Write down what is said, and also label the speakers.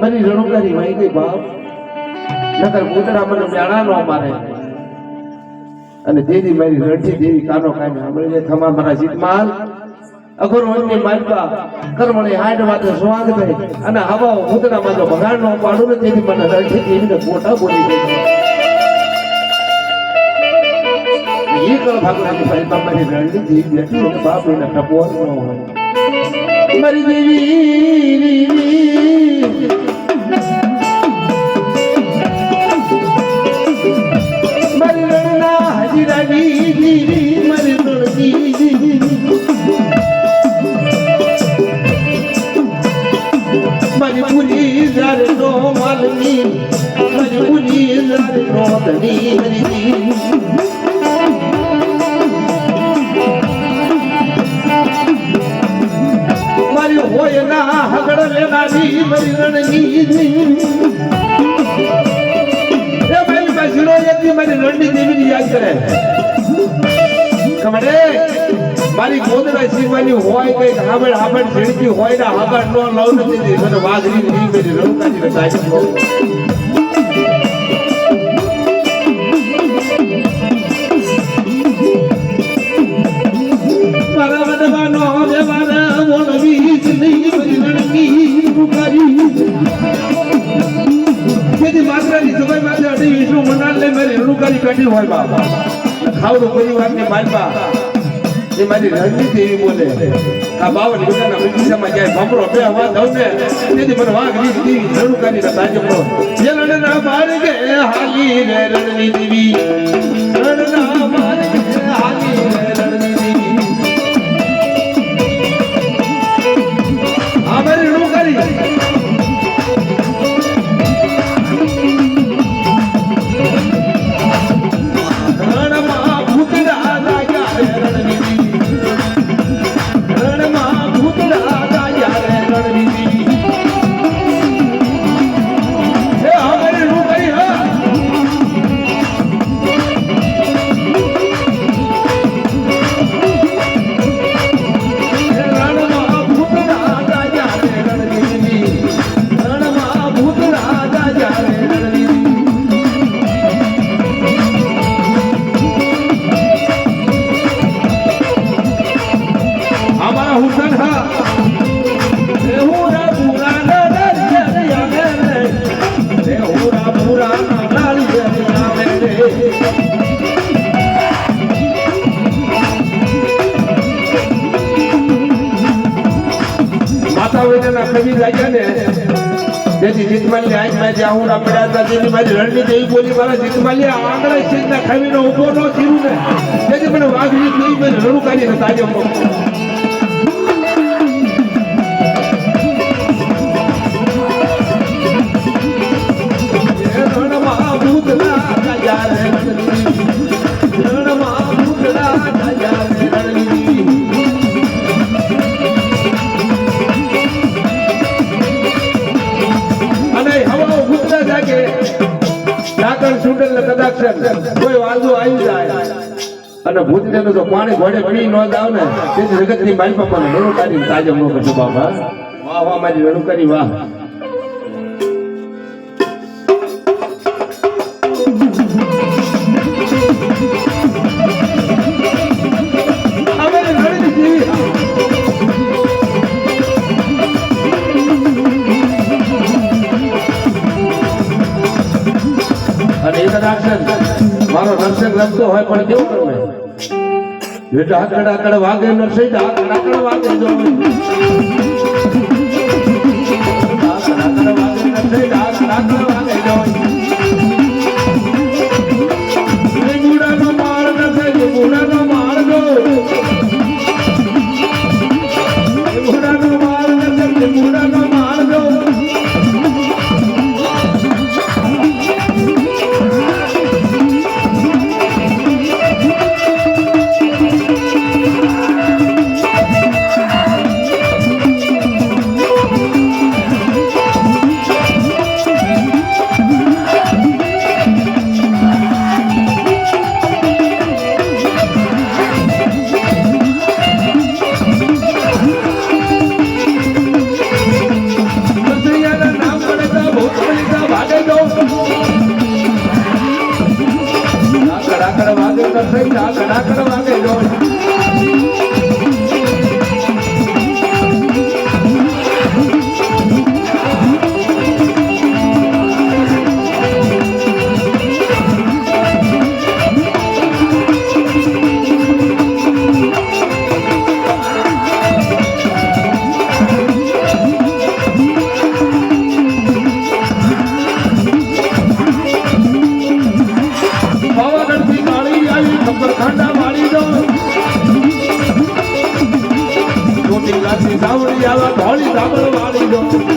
Speaker 1: મારી રણુકારી માહિતી બાપ. નકર કૂતરા મને જાણા નો મારે. અને દેવી મારી રણથી દેવી કાનો કાઈ સાંભળી લે ખમા મારા જીતમાલ અગર વનની માલપા કરમણે હાડ વાતે સ્વાદ થાય અને હવા કૂતરામાં જો ભગાડ નો પાડું ને તેથી મને રણથી દેવીને કોટા બોલી ગઈ એ કળ ભાગવાની ભાઈ બાપાની રણની દેવી બેઠી હોય બાપ હોય. મારી દેવી પુલી જારે નો માલની મારી નો હોય ના હગડ રણની એ ભાઈ બસરો મારી રણની દેવી યાદ કરે કમડે મારી ગોદડા સીવાની હોય કઈ હાબડ હાબડ ઝીણકી હોય ને હાબડ નો લવ નથી દીધી મને વાઘરી ની રણકાજી ને નહીં, મારી પુકારી. જેથી માત્રાની સભાઈ માથે અઢી વિષ્ણુ મનાલ લે મારી રણુકારી કાઢી હોય બાપા. ખાવડું પરિવારની માલપા એ મારી રણનીતિ એવી બોલે. આ બાવન વીઘાના બગીચામાં જાય, ભમરો બે હવા દઉં ને તેથી મને વાઘ રીત દી રણુકારી ના તાજમનો જે રણના હાલી રે રણની દેવી. માતા વેદના કવિ લાગ્યા ને જેથી જીતમાલી આજ મેં જ્યાં હું પડ્યા હતા, જેની મારી રણની જેવી બોલી, મારા જીતમાલી આંગળે સીધના ખાવીને ઊભો ન થયું ને તેથી મને વાઘરી નહીં મેં રણું કાઢી હતા મૂક્યો. ડાકણ છૂટેલ ને કદાચ કોઈ વાંધો આવી જાય. અને ભૂતને તો પાણી ઘોડે પી ન જાવ ને. તેથી જગતની મારી પાપાને રણું કાઢીને તાજમ નો કરજો બાપા વાહ વાહ મારી રણું કરી, વાહ. રમતો હોય પણ કેવું રમે બેટા આકડ આકડ વાગે નરસિંહ આકડ આકડ વાગે જો આકડ આકડ વાગે નરસિંહ આકડ આકડ રાતી સાવળી આવા ઢોળી સાંભળવાળી ગો.